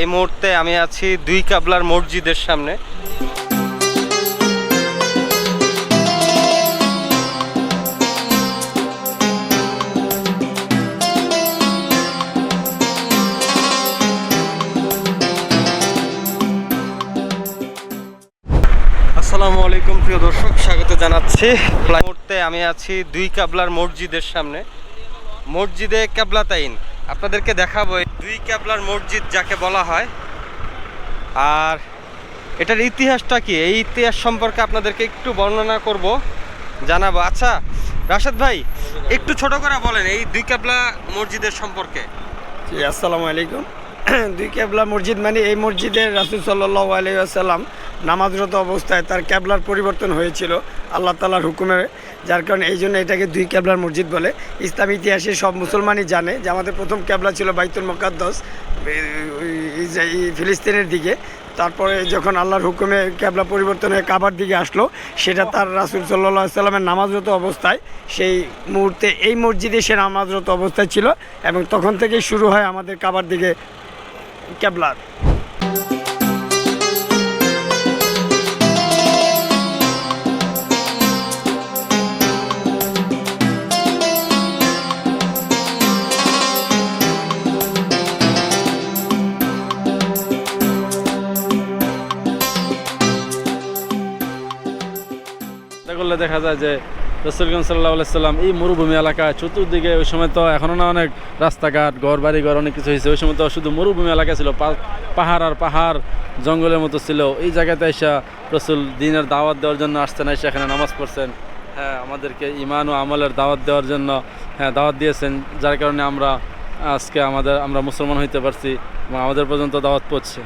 এই মুহূর্তে আমি আছি দুই কাবলার মসজিদের সামনে। আসসালামু আলাইকুম, প্রিয় দর্শক, স্বাগত জানাচ্ছি। মুহূর্তে আমি আছি দুই কাবলার মসজিদের সামনে। মসজিদে কাবলাতাইন আপনাদেরকে দেখাবো দুই ক্যাবলার মসজিদ যাকে বলা হয়। আর এটার ইতিহাসটা কি? এই ইতিহাস সম্পর্কে আপনাদেরকে একটু বর্ণনা করব, জানাব। আচ্ছা রাশেদ ভাই, একটু ছোট করে বলেন এই দুই ক্যাবলা মসজিদের সম্পর্কে। আসসালামু আলাইকুম। দুই ক্যাবলা মসজিদ মানে এই মসজিদের রাসুল সাল্লাহ আলাইসাল্লাম নামাজরত অবস্থায় তার ক্যাবলার পরিবর্তন হয়েছিল আল্লাহ তালার হুকুমে, যার কারণে এই জন্য এটাকে দুই ক্যাবলার মসজিদ বলে। ইসলাম ইতিহাসে সব মুসলমানই জানে যে আমাদের প্রথম ক্যাবলা ছিল বাইতুল মোকাদ্দস ফিলিস্তিনের দিকে। তারপরে যখন আল্লাহর হুকুমে ক্যাবলা পরিবর্তন হয়ে কাবার দিকে আসলো, সেটা তার রাসুল সাল্লাহ সাল্লামের নামাজরত অবস্থায়, সেই মুহূর্তে এই মসজিদে সে নামাজরত অবস্থায় ছিল এবং তখন থেকেই শুরু হয় আমাদের কাবার দিকে ক্যাবলার করলে দেখা যায় যে রসুলগঞ্জ সাল্লাহ সাল্লাম, এই মরুভূমি এলাকায় চতুর্দিকে ওই সময় তো এখনও না অনেক রাস্তাঘাট ঘর বাড়ি ঘর অনেক কিছু হয়েছে। ওই সময় তো শুধু মরুভূমি এলাকা ছিল পাহাড় আর পাহাড় জঙ্গলের মতো ছিল। এই জায়গাতে এসে রসুল দিনের দাওয়াত দেওয়ার জন্য আসছেন, এসে এখানে নামাজ পড়ছেন। হ্যাঁ আমাদেরকে ইমান ও আমলের দাওয়াত দেওয়ার জন্য হ্যাঁ দাওয়াত দিয়েছেন। যার কারণে আমরা আজকে আমাদের, আমরা মুসলমান হইতে পারছি এবং আমাদের পর্যন্ত দাওয়াত পড়ছে